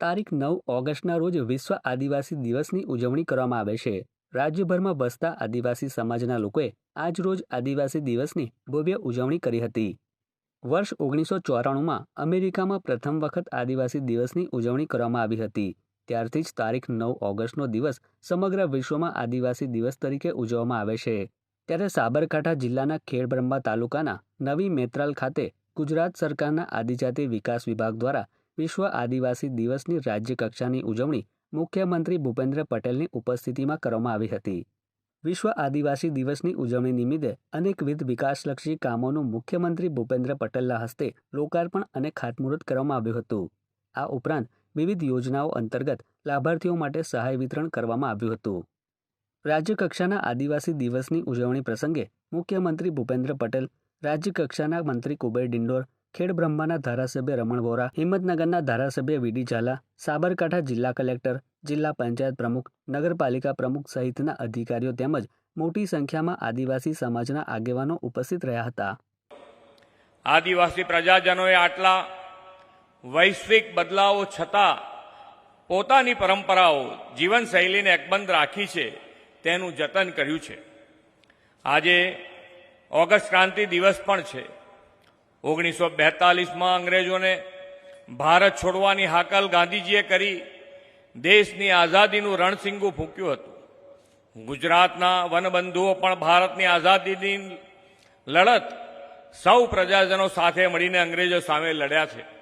તારીખ નવ ઓગસ્ટના રોજ વિશ્વ આદિવાસી દિવસની ઉજવણી કરવામાં આવે છે. રાજ્યભરમાં બસતા આદિવાસી સમાજના લોકોએ આજ રોજ આદિવાસી દિવસની ભવ્ય ઉજવણી કરી હતી. વર્ષ ઓગણીસો ચોરાણુંમાં અમેરિકામાં પ્રથમ વખત આદિવાસી દિવસની ઉજવણી કરવામાં આવી હતી. ત્યારથી જ તારીખ નવ ઓગસ્ટનો દિવસ સમગ્ર વિશ્વમાં આદિવાસી દિવસ તરીકે ઉજવવામાં આવે છે. ત્યારે સાબરકાંઠા જિલ્લાના ખેડબ્રહ્મા તાલુકાના નવી મેત્રાલ ખાતે ગુજરાત સરકારના આદિજાતિ વિકાસ વિભાગ દ્વારા વિશ્વ આદિવાસી દિવસની રાજ્યકક્ષાની ઉજવણી મુખ્યમંત્રી ભૂપેન્દ્ર પટેલની ઉપસ્થિતિમાં કરવામાં આવી હતી. વિશ્વ આદિવાસી દિવસની ઉજવણી નિમિત્તે અનેકવિધ વિકાસલક્ષી કામોનું મુખ્યમંત્રી ભૂપેન્દ્ર પટેલના હસ્તે લોકાર્પણ અને ખાતમુહૂર્ત કરવામાં આવ્યું હતું. આ ઉપરાંત વિવિધ યોજનાઓ અંતર્ગત લાભાર્થીઓ માટે સહાય વિતરણ કરવામાં આવ્યું હતું. રાજ્યકક્ષાના આદિવાસી દિવસની ઉજવણી પ્રસંગે મુખ્યમંત્રી ભૂપેન્દ્ર પટેલ, રાજ્યકક્ષાના મંત્રી કુબેર ડિંડોર ખેડબ્રહ્માના ધારાસભ્ય રમણ વોરા, હિંમતનગરના ધારાસભ્ય વીડી ઝાલા, સાબરકાંઠા જિલ્લા કલેક્ટર, જિલ્લા પંચાયત પ્રમુખ, નગરપાલિકા પ્રમુખ સહિતના અધિકારીઓ તેમજ મોટી સંખ્યામાં આદિવાસી સમાજના આગેવાનો ઉપસ્થિત રહ્યા હતા. આદિવાસી પ્રજાજનોએ આટલા વૈશ્વિક બદલાવો છતાં પોતાની પરંપરાઓ, જીવનશૈલીને અકબંધ રાખી છે તેનું જતન કર્યું છે. આજે ઓગસ્ટ ક્રાંતિ દિવસ પણ છે. ઓગણીસો બેતાલીસમાં અંગ્રેજોને ભારત છોડવાની હાકલ ગાંધીજીએ કરી. દેશની આઝાદીનું રણસિંગું ફૂંક્યું હતું. ગુજરાતના વનબંધુઓ પણ ભારતની આઝાદીની લડત સૌ પ્રજાજનો સાથે મળીને અંગ્રેજો સામે લડ્યા છે.